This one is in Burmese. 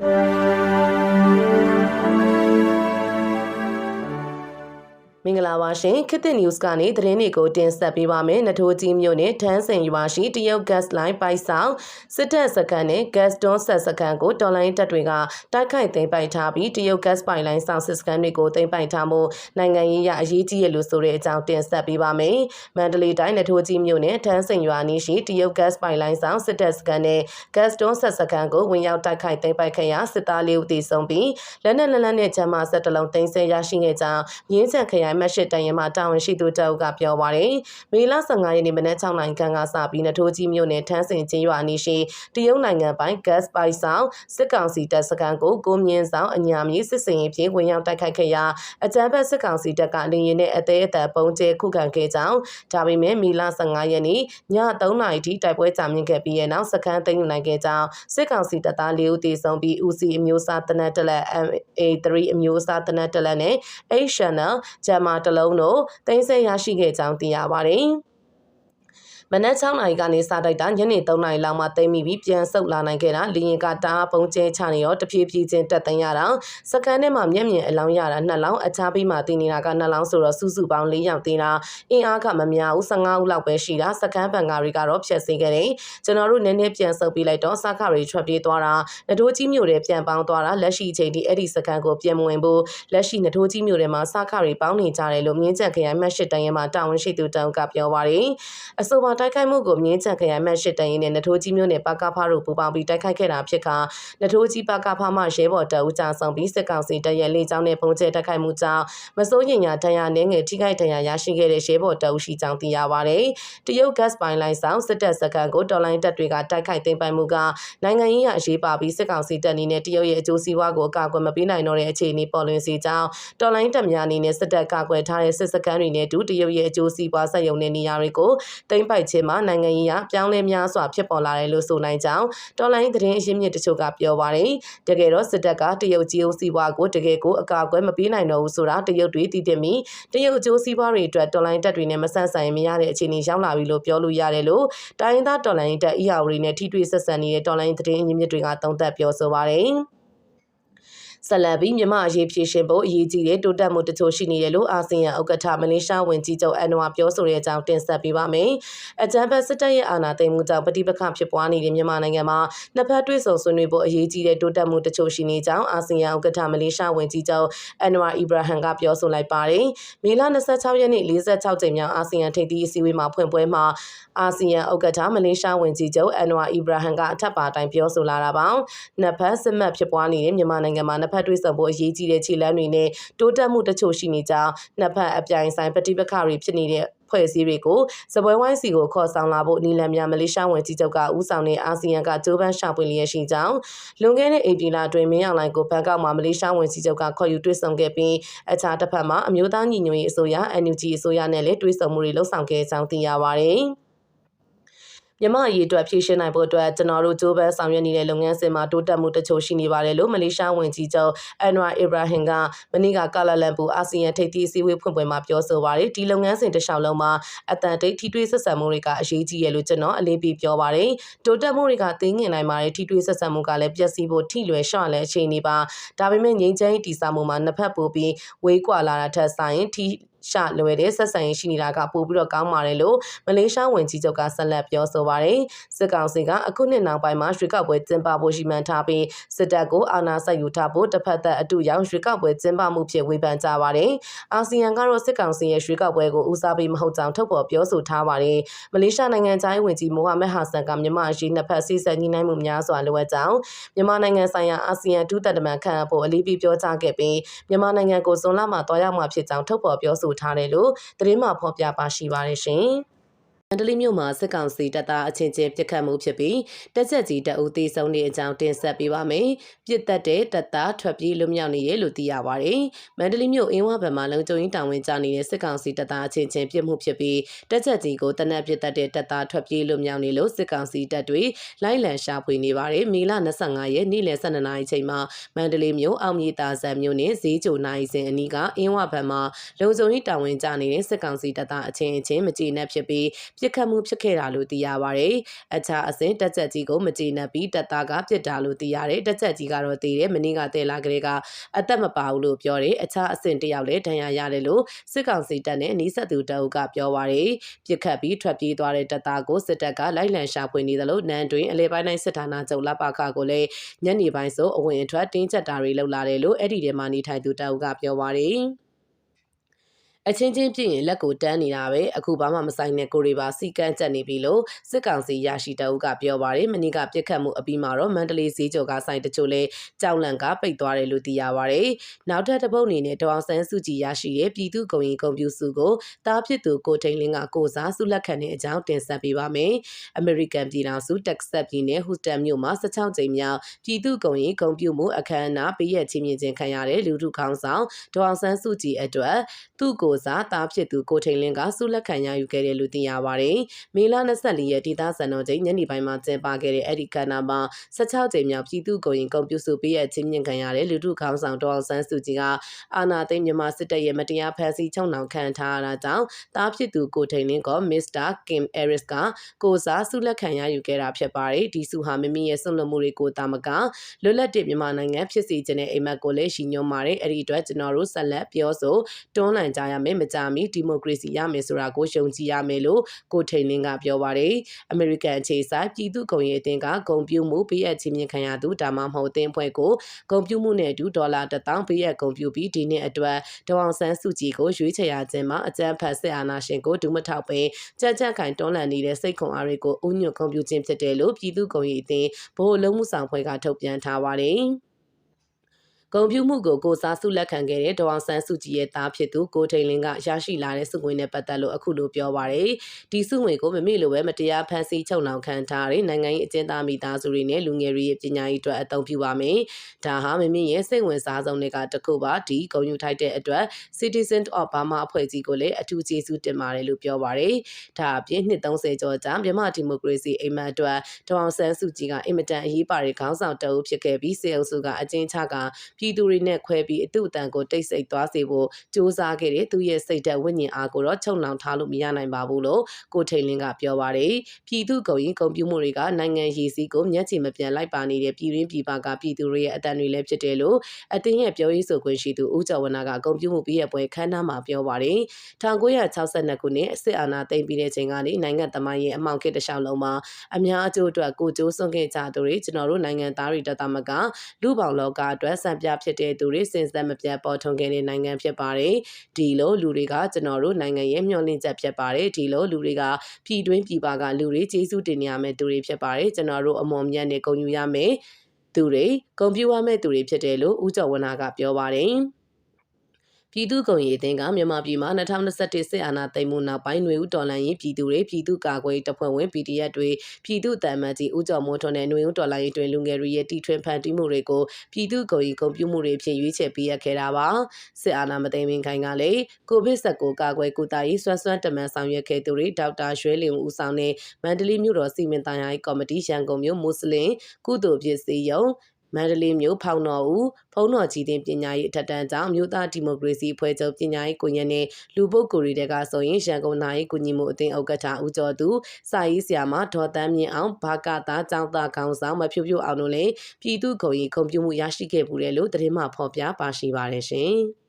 မ င်္ဂလာပါရှင်ခေတ်သစ် news ကနေသတင်းတွေကိုတင်ဆက်ပေးပါမယ်။နထိုးကြီးမြို့နယ်ထန်းစင်ရွာရှိတရုတ် gas line ပိုက်ဆောင်စစ်တပ်စကန်နဲ့ gas တွန်းဆက်စကန်ကိုတော်လိုင်းတပ်တွေကတိုက်ခိုက်သိမ်းပိုက်ထားပြီးတရုတ် gas ပိုင်လိုင်းဆောင်စစ်စကန်တွေကိုသိမ်းပိုက်ထားမှုနိုင်ငံရေးရအရေးကြီးရလို့ဆိုတဲ့အကြောင်းတင်ဆက်ပေးပါမယ်။မန္တလေးတိုင်းနထိုးကြီးမြို့နယ်ထန်းစင်ရွာနီးရှိတရုတ် gas ပိုင်လိုင်းဆောင်စစ်တပ်စကန်နဲ့ gas တွန်းဆက်စကန်ကိုဝင်ရောက်တိုက်ခိုက်သိမ်းပိုက်ခဲ့ရာစစ်သားလေးဦးသေဆုံးပြီးလက်နက်လက်နက်နဲ့ဂျမဆက်တလုံးသိမ်းဆည်းရရှိခဲ့ကြောင်းရင်းချက်ခရိုင်မက်ရှစ်တန်ရင်မှတာဝန်ရှိသူတအုပ်ကပြောပါရယ်မေလ15ရက်နေ့မနက်6နာရီခန့်ကစပြီးနထိုးကြီးမြို့နယ်ထန်းစင်ချင်းရွာအနီးရှိတရုတ်နိုင်ငံပိုင် gas ပိုက်ဆောင်စစ်ကောင်စီတပ်စခန်းကိုကိုမြင့်ဆောင်အညာမြေစစ်စင်ရင်ဖြင့်ဝင်ရောက်တိုက်ခိုက်ခဲ့ရာအကြမ်းဖက်စစ်ကောင်စီတပ်ကလေရင်နဲ့အသေးအသက်ပုံကျဲခုခံခဲ့ကြောင်းဒါပေမဲ့မေလ15ရက်နေ့ည3နာရီထိတိုက်ပွဲကြာမြင့်ခဲ့ပြီးတဲ့နောက်စခန်းသိမ်းယူနိုင်ခဲ့ကြောင်းစစ်ကောင်စီတပ်သား၄ဦးသေဆုံးပြီးဦးစီအမျိုးသားတနက်တလက် MA3 အမျိုးအစားတနက်တလက်နဲ့ H channel ဂျမာတလုံးတို့တင်ဆက်ရရှိခဲ့ကြောင်းသိရပါတယ်။ မနက်6နာရီကနေစတိုက်တာညနေ3နာရီလောက်မှသိမ်းမိပြီးပြန်ဆုတ်လာနိုင်ခဲ့တာလီရင်ကတားပုံကျဲချနေရောတဖြည်းဖြည်းချင်းတက်သိမ်းရတာစကန်ထဲမှာမျက်မြင်အလောင်းရတာ2လောင်းအခြားပြီးမှတည်နေတာက2လောင်းဆိုတော့စုစုပေါင်း4ယောက်တည်တာအင်အားကမများဘူး15ဦးလောက်ပဲရှိတာစကန်ဘန်ကာတွေကတော့ဖြတ်စည်းခဲ့တယ်ကျွန်တော်တို့နည်းနည်းပြန်ဆုတ်ပြီးလိုက်တော့စခတွေထွက်ပြေးသွားတာနထိုးကြီးမြို့တွေပြန်ပေါင်းသွားတာလက်ရှိအချိန်ထိအဲ့ဒီစကန်ကိုပြန်မဝင်ဘူးလက်ရှိနထိုးကြီးမြို့တွေမှာစခတွေပေါင်းနေကြတယ်လို့မြင်းချက်ခရိုင်မှတ်ရှိတန်ရဲမှာတာဝန်ရှိသူတောင်ကပြောပါတယ်အဆိုပါတိုက်ခိုက်မှုကိုမြင်းချန်ခရိုင်မှတ်ရှစ်တန်ရင်နဲ့နထိုးကြီးမျိုးနဲ့ပကဖားတို့ပူပေါင်းပြီးတိုက်ခိုက်ခဲ့တာဖြစ်ကနထိုးကြီးပကဖားမှရဲဘော်တအူးကြဆောင်ပြီးစစ်ကောင်စီတရဲလေးချောင်းနဲ့ပုံကျဲတိုက်ခိုက်မှုကြောင့်မစိုးရင်ညာတရားနှင်းငယ်ထိခိုက်တရားရရှိခဲ့တဲ့ရဲဘော်တအူးရှိကြောင်းသိရပါတယ်။တရုတ် gas ပိုင်လိုင်းဆောင်စစ်တပ်စခန်းကိုတော်လိုင်းတပ်တွေကတိုက်ခိုက်သိမ်းပိုက်မှုကနိုင်ငံရေးအရေးပါပြီးစစ်ကောင်စီတပ်အနေနဲ့တရုတ်ရဲ့အကျိုးစီးပွားကိုအကာအကွယ်မပေးနိုင်တော့တဲ့အခြေအနေပေါ်လွင်စေကြောင်းတော်လိုင်းတပ်များအနေနဲ့စစ်တပ်ကာကွယ်ထားတဲ့စစ်စခန်းတွေနဲ့တူတရုတ်ရဲ့အကျိုးစီးပွားဆက်ယုံတဲ့နေရာတွေကိုသိမ်းပိုက်ခြင်းမှာနိုင်ငံရေးအပြောင်းလဲများစွာဖြစ်ပေါ်လာတယ်လို့ဆိုနိုင်ကြောင်းတော်လိုင်းသတင်းအရင်းမြစ်တချို့ကပြောပါတယ်။တကယ်တော့စစ်တပ်ကတရုတ်ကြီးဦးစီးပွားကိုတကယ်ကိုအကာအကွယ်မပေးနိုင်တော့ဘူးဆိုတာတရုတ်တွေတည်တည်ပြီးတရုတ်အကျိုးစီးပွားတွေအတွက်တော်လိုင်းတပ်တွေနဲ့မဆန့်ဆိုင်မရတဲ့အခြေအနေရောက်လာပြီလို့ပြောလို့ရတယ်လို့တိုင်းရင်းသားတော်လိုင်းတပ် EAW နဲ့ထိတွေ့ဆက်ဆံနေတဲ့တော်လိုင်းသတင်းအရင်းမြစ်တွေကသုံးသပ်ပြောဆိုပါတယ်။ ဆက်လက်ပြီးမြန်မာအရေးဖြည့်ရှင်ဖို့အရေးကြီးတဲ့တိုးတက်မှုတချို့ရှိနေတယ်လို့အာဆီယံဥက္ကဋ္ဌမလေးရှားဝန်ကြီးချုပ်အန်နဝါပြောဆိုတဲ့အကြောင်းတင်ဆက်ပေးပါမယ်။အကြံဖက်စစ်တပ်ရဲ့အာဏာသိမ်းမှုကြောင့်ပဋိပက္ခဖြစ်ပွားနေတဲ့မြန်မာနိုင်ငံမှာနှစ်ဖက်တွေ့ဆုံဆွေးနွေးဖို့အရေးကြီးတဲ့တိုးတက်မှုတချို့ရှိနေကြောင်းအာဆီယံဥက္ကဋ္ဌမလေးရှားဝန်ကြီးချုပ်အန်နဝါအီဘရာဟန်ကပြောဆိုလိုက်ပါတယ်။မေလ26ရက်နေ့46ကြိမ်မြောက်အာဆီယံထိပ်သီးအစည်းအဝေးမှာဖွင့်ပွဲမှာအာဆီယံဥက္ကဋ္ဌမလေးရှားဝန်ကြီးချုပ်အန်နဝါအီဘရာဟန်ကအထက်ပါတိုင်းပြောဆိုလာတာပါ။နှစ်ဖက်စစ်မှတ်ဖြစ်ပွားနေတဲ့မြန်မာနိုင်ငံမှာနှစ်ဖက်တွေ့ဆုံဖို့အရေးကြီးတဲ့ခြေလှမ်းတွေနဲ့တိုးတက်မှုတချို့ရှိနေကြောင်းနှစ်ဖက်အပြိုင်ဆိုင်ပဋိပက္ခတွေဖြစ်နေတဲ့ဖွဲ့စည်းတွေကိုစပွဲဝိုင်းစီကိုခေါ်ဆောင်လာဖို့နီလန်များမလေးရှားဝန်ကြီးချုပ်ကဦးဆောင်တဲ့အာဆီယံကဂျိုးပန်းရှာပွင့်လျက်ရှိကြောင်းလွန်ခဲ့တဲ့ဧပြီလအတွင်းမင်းအောင်လှိုင်ကိုဘန်ကောက်မှာမလေးရှားဝန်ကြီးချုပ်ကခေါ်ယူတွေ့ဆုံခဲ့ပြီးအခြားတစ်ဖက်မှာအမျိုးသားညီညွတ်ရေးအစိုးရ NUG အစိုးရနဲ့လည်းတွေ့ဆုံမှုတွေလှုပ်ဆောင်ခဲ့ကြောင်းသိရပါတယ်။ မြမအရေးအတွက်ဖြည့်ရှင်းနိုင်ဖို့အတွက်ကျွန်တော်တို့ကြိုးပမ်းဆောင်ရွက်နေတဲ့လုပ်ငန်းစဉ်မှာတိုးတက်မှုတချို့ရှိနေပါတယ်လို့မလေးရှားဝန်ကြီးချုပ်အန်နဝါအီဘရာဟင်ကမနေ့ကကာလာလန်ပူအာဆီယံထိပ်သီးအစည်းအဝေးဖွင့်ပွဲမှာပြောဆိုပါတယ်ဒီလုပ်ငန်းစဉ်တစ်လျှောက်လုံးမှာအတန်တိတ်ထိတွေ့ဆက်ဆံမှုတွေကအရေးကြီးရလို့ကျွန်တော်အလေးပေးပြောပါတယ်တိုးတက်မှုတွေကသိငင်နိုင်ပါတယ်ထိတွေ့ဆက်ဆံမှုကလည်းပျက်စီးဖို့ထိလွယ်ရှော့လဲအခြေအနေပါဒါပေမဲ့ငြိမ်းချမ်းရေးတည်ဆောက်မှုမှာနှစ်ဖက်ပိုပြီးဝေးကွာလာတာထက်ဆိုင်ထိ ရှာလွယ်တဲ့ဆက်ဆံရေးရှိနေတာကပိုပြီးတော့ကောင်းပါတယ်လို့မလေးရှားဝန်ကြီးချုပ်ကဆက်လက်ပြောဆိုပါတယ်စစ်ကောင်စီကအခုနှစ်နောက်ပိုင်းမှာရွှေကောက်ပွဲကျင်းပဖို့ရှိမှန်းထားပြီးစစ်တပ်ကိုအာဏာဆက်ယူထားဖို့တစ်ဖက်သက်အတူရောက်ရွှေကောက်ပွဲကျင်းပမှုဖြစ်ဝေဖန်ကြပါတယ်အာဆီယံကတော့စစ်ကောင်စီရဲ့ရွှေကောက်ပွဲကိုဦးစားပေးမဟုတ်ကြောင်းထုတ်ဖော်ပြောဆိုထားပါတယ်မလေးရှားနိုင်ငံသားဝန်ကြီးမိုဟာမက်ဟာဆန်ကမြန်မာအရေးနှစ်ဖက်စီဆက်ညီနိုင်မှုများစွာလိုအပ်ကြောင်းမြန်မာနိုင်ငံဆိုင်ရာအာဆီယံဒုသက်တမန်ခန့်အပ်ဖို့အလေးပေးပြောကြားခဲ့ပြီးမြန်မာနိုင်ငံကိုဇွန်လမှာတွားရောက်မှာဖြစ်ကြောင်းထုတ်ဖော်ပြောဆိုထားတယ်လို့သတင်းမှဖော်ပြပါရှိပါတယ်ရှင်။ န္တလေးမြို့မှာစစ်ကောင်စီတပ်သားအချင်းချင်းပြစ်ခတ်မှုဖြစ်ပြီးတက်ချက်ကြီးတအုပ်သေးဆုံးတဲ့အကြောင်းတင်ဆက်ပေးပါမယ်။ပြစ်တက်တဲ့တပ်သားထွက်ပြေးလွတ်မြောက်နေရလို့သိရပါတယ်။မန္တလေးမြို့အင်းဝဘက်မှာလုံခြုံရေးတာဝန်ကျနေတဲ့စစ်ကောင်စီတပ်သားအချင်းချင်းပြစ်မှုဖြစ်ပြီးတက်ချက်ကြီးကိုတနက်ပြစ်တက်တဲ့တပ်သားထွက်ပြေးလွတ်မြောက်နေလို့စစ်ကောင်စီတပ်တွေလိုက်လံရှာဖွေနေပါတယ်။မေလ25ရက်နေ့လယ်12နာရီချိန်မှာမန္တလေးမြို့အောင်မြေတာဆန်မြို့နယ်ဈေးကြိုနိုင်စဉ်အနီးကအင်းဝဘက်မှာလုံခြုံရေးတာဝန်ကျနေတဲ့စစ်ကောင်စီတပ်သားအချင်းချင်းမကြေနပ်ဖြစ်ပြီးပြစ်ခတ်မှုဖြစ်ခဲ့တာလို့သိရပါတယ်။အခြားအစဉ်တက်ချက်ကြီးကိုမကျေနပ်ပြီးတပ်သားကပြစ်တာလို့သိရတယ်။တက်ချက်ကြီးကတော့တည်တယ်မင်းကတဲလာကလေးကအသက်မပါဘူးလို့ပြောတယ်။အခြားအစဉ်တယောက်လည်းဒဏ်ရာရတယ်လို့စစ်ကောင်စီတပ်နဲ့နီးစပ်သူတအုပ်ကပြောပါတယ်။ပြစ်ခတ်ပြီးထွက်ပြေးသွားတဲ့တပ်သားကိုစစ်တပ်ကလိုက်လံရှာဖွေနေသလိုနန်းတွင်အလဲပိုင်းတိုင်းစစ်ဌာနချုပ်လပခကိုလည်းညနေပိုင်းဆိုအဝင်အထွက်တင်းကျပ်တာတွေလုပ်လာတယ်လို့အဲ့ဒီထဲမှာနေထိုင်သူတအုပ်ကပြောပါတယ်။ အချင်းချင်းပြည့်ရင်လက်ကိုတန်းနေတာပဲအခုဘာမှမဆိုင်တဲ့ကိုရီပါစီကန်းချက်နေပြီလို့စစ်ကောင်စီရရှိတအုပ်ကပြောပါတယ်မနေ့ကပြစ်ခတ်မှုအပြီးမှာတော့မန္တလေးဈေးကျော်ကဆိုင်တချို့လဲကြောက်လန့်ကပိတ်သွားတယ်လို့သိရပါတယ်နောက်ထပ်တစ်ပုတ်အနေနဲ့ဒေါအောင်ဆန်းစုကြည်ရရှိတဲ့ပြည်သူ့ဂုဏ်ရင်ဂုဏ်ပြုစုကိုတားဖြစ်သူကိုထိန်လင်းကကိုစားစုလက်ခံတဲ့အကြောင်းတင်ဆက်ပေးပါမယ်အမေရိကန်ပြည်ထောင်စုတက်ဆက်ပြည်နယ်ဟူစတန်မြို့မှာ16ကြိမ်မြောက်ပြည်သူ့ဂုဏ်ရင်ဂုဏ်ပြုမှုအခမ်းအနားပေးရချင်းမြင့်ခြင်းခံရတဲ့လူထုခေါင်းဆောင်ဒေါအောင်ဆန်းစုကြည်အတွက်သူ့ကိုစားတားဖြစ်သူကိုထိန်လင်းကစုလက်ခံရယူခဲ့တယ်လို့သိရပါတယ်။မေလ24ရက်ဒေသစံတော်ချိန်ညနေပိုင်းမှာကျင်းပခဲ့တဲ့အဲ့ဒီကဏ္ဍမှာ16ကြိမ်မြောက်ပြည်သူ့ကိုရင်ကုန်ပြုစုပေးရချင်းမြင့်ခံရတဲ့လူထုခေါင်းဆောင်ဒေါအောင်ဆန်းစုကြည်ကအာနာသိမ်းမြန်မာစစ်တပ်ရဲ့မတရားဖမ်းဆီးချုပ်နှောင်ခံထားရတာကြောင့်တားဖြစ်သူကိုထိန်လင်းကမစ္စတာကင်အဲရစ်ကကိုစားစုလက်ခံရယူခဲ့တာဖြစ်ပါတယ်။ဒီစုဟာမိမိရဲ့ဆွန့်လွတ်မှုတွေကိုတာမကလွတ်လပ်တဲ့မြန်မာနိုင်ငံဖြစ်စီခြင်းတဲ့အိမ်မက်ကိုလည်းရှင်းညွှန်ပါတယ်။အဲ့ဒီအတွက်ကျွန်တော်တို့ဆက်လက်ပြောဆိုတွန်းလှန်ကြရမယ်မကြမီဒီမိုကရေစီရမယ်ဆိုတာကိုယုံကြည်ရမယ်လို့ကိုထိန်လင်းကပြောပါတယ်။အမေရိကန်အခြေစိုက်ပြည်သူ့ကုန်ရေးအသင်းကဂုံပြူမှုပေးအပ်ချင်းမြင့်ခံရသူဒါမှမဟုတ်အသင်းဖွဲ့ကိုဂုံပြူမှုနဲ့အတူဒေါ်လာ1000ပေးအပ်ဂုံပြူပြီးဒီနှစ်အတွက်ဒေါအောင်ဆန်းစုကြည်ကိုရွေးချယ်ရခြင်းမှာအကြမ်းဖက်စစ်အာဏာရှင်ကိုဒုမထောက်ပင်ကြက်ကြက်ကင်တွန်းလှန်နေတဲ့စိတ်ခွန်အားတွေကိုဥညွတ်ဂုံပြူခြင်းဖြစ်တယ်လို့ပြည်သူ့ကုန်ရေးအသင်းဗဟိုလုံးမှုဆောင်ဖွဲ့ကထုတ်ပြန်ထားပါတယ်။ ဂုံပြူမှုကိုကိုစားစုလက်ခံခဲ့တဲ့ဒေါအောင်ဆန်းစုကြည်ရဲ့သားဖြစ်သူကိုထိန်လင်းကရရှိလာတဲ့စုငွေနဲ့ပတ်သက်လို့အခုလိုပြောပါရယ်ဒီစုငွေကိုမမေ့လိုပဲမတရားဖန်ဆီးချုပ်နှောင်ခံထားတဲ့နိုင်ငံရေးအကျဉ်းသားမိသားစုတွေနဲ့လူငယ်တွေရဲ့ပညာရေးအတွက်အသုံးပြုပါမယ်ဒါဟာမမေ့ရဲ့စိတ်ဝင်စားဆုံးတွေကတစ်ခုပါဒီဂုံယူထိုက်တဲ့အတွက် Citizen of Burma အဖွဲ့ကြီးကိုလည်းအထူးကျေးဇူးတင်ပါတယ်လို့ပြောပါရယ်ဒါအပြင်နှစ်30ကျော်ကြာမြန်မာဒီမိုကရေစီအိမ်မက်အတွက်ဒေါအောင်ဆန်းစုကြည်ကအင်မတန်အရေးပါတဲ့ခေါင်းဆောင်တအုပ်ဖြစ်ခဲ့ပြီးစေအုပ်စုကအကျဉ်းချကပြည်သူတွေနဲ့ခွဲပြီးအတုအတန်ကိုတိတ်ဆိတ်သွားစေဖို့စ조사ခဲ့တဲ့သူရဲ့စိတ်ဓာတ်ဝိညာဉ်အားကိုတော့ချုပ်နှောင်ထားလို့မရနိုင်ပါဘူးလို့ကိုထိန်လင်းကပြောပါတယ်ပြည်သူကုန်ရင်ကုန်ပြမှုတွေကနိုင်ငံရည်စည်းကိုမျက်ခြေမပြတ်လိုက်ပါနေတဲ့ပြည်ရင်းပြည်ပကပြည်သူတွေရဲ့အတန်တွေလည်းဖြစ်တယ်လို့အတင်းရဲ့ပြောရေးဆိုခွင့်ရှိသူဦးကျော်ဝနာကကုန်ပြမှုပြီးရပွဲခန်းနားမှာပြောပါတယ်1962ခုနှစ်စစ်အာဏာသိမ်းပြီးတဲ့ချိန်ကနေနိုင်ငံသမိုင်းရဲ့အမှောင်ခေတ်တစ်လျှောက်လုံးမှာအများအကျိုးအတွက်ကိုကြိုးစွန့်ခဲ့ကြသူတွေကျွန်တော်တို့နိုင်ငံသားတွေတသမကလူပေါင်းလောကအတွက်စံပြဖြစ်တဲ့သူတွေစင်စက်မပြတ်ပေါ်ထွန်းခဲ့တဲ့နိုင်ငံဖြစ်ပါတယ်ဒီလိုလူတွေကကျွန်တော်တို့နိုင်ငံရဲ့မျှော်လင့်ချက်ဖြစ်ပါတယ်ဒီလိုလူတွေကပြည်တွင်းပြည်ပကလူတွေကျေးဇူးတင်နေရမယ့်သူတွေဖြစ်ပါတယ်ကျွန်တော်တို့အမွန်မြတ်နဲ့ဂုဏ်ယူရမယ်သူတွေဂုဏ်ပြုရမယ့်သူတွေဖြစ်တယ်လို့ဦးကျော်ဝနာကပြောပါတယ် ပြည်သူ့ကုန်ရေးအသင်းကမြန်မာပြည်မှာ2021စစ်အာဏာသိမ်းမှုနောက်ပိုင်းຫນွေဦးတော်လှန်ရေးပြည်သူတွေပြည်သူ့ကာကွယ်တပ်ဖွဲ့ဝင် PDF တွေပြည်သူ့တန်မတ်ကြီးဦးကျော်မိုးထွန်းနဲ့ຫນွေဦးတော်လှန်ရေးတွင်လူငယ်တွေရဲ့တီထွင်ဖန်တီးမှုတွေကိုပြည်သူ့ကုန်ရေးကုန်ပြုမှုတွေဖြင့်ရွေးချယ်ပေးရခဲ့တာပါစစ်အာဏာမသိမ်းခင်ခိုင်ကလည်းကိုဗစ် -19 ကာကွယ်ကုသရေးစွမ်းစွမ်းတမန်ဆောင်ရွက်ခဲ့သူတွေဒေါက်တာရွှဲလင်ဦးဆောင်တဲ့မန္တလေးမြို့တော်စီမံသားရေးကော်မတီရန်ကုန်မြို့မွတ်စလင်ကုသိုလ်ဖြစ်စီယုံ မန္တလေးမြို့ဖောင်တော်ဦးဖုံးတော်ကြီးတင်ပညာရေးအထက်တန်းကျောင်းမြို့သားဒီမိုကရေစီအဖွဲ့ချုပ်ပညာရေးကိုညနဲ့လူပုဂ္ဂိုလ်တွေကဆိုရင်ရန်ကုန်နိုင်ကုညီမှုအသင်းဥက္ကဋ္ဌဦးကျော်သူစာရေးဆရာမဒေါ်တန်းမြင့်အောင်ဘာကတာကျောင်းသားခေါင်းဆောင်မဖြူဖြူအောင်တို့လည်းပြည်သူ့ဂုဏ်ရီခုံပြမှုရရှိခဲ့မှုတယ်လို့သတင်းမှဖော်ပြပါရှိပါတယ်ရှင်။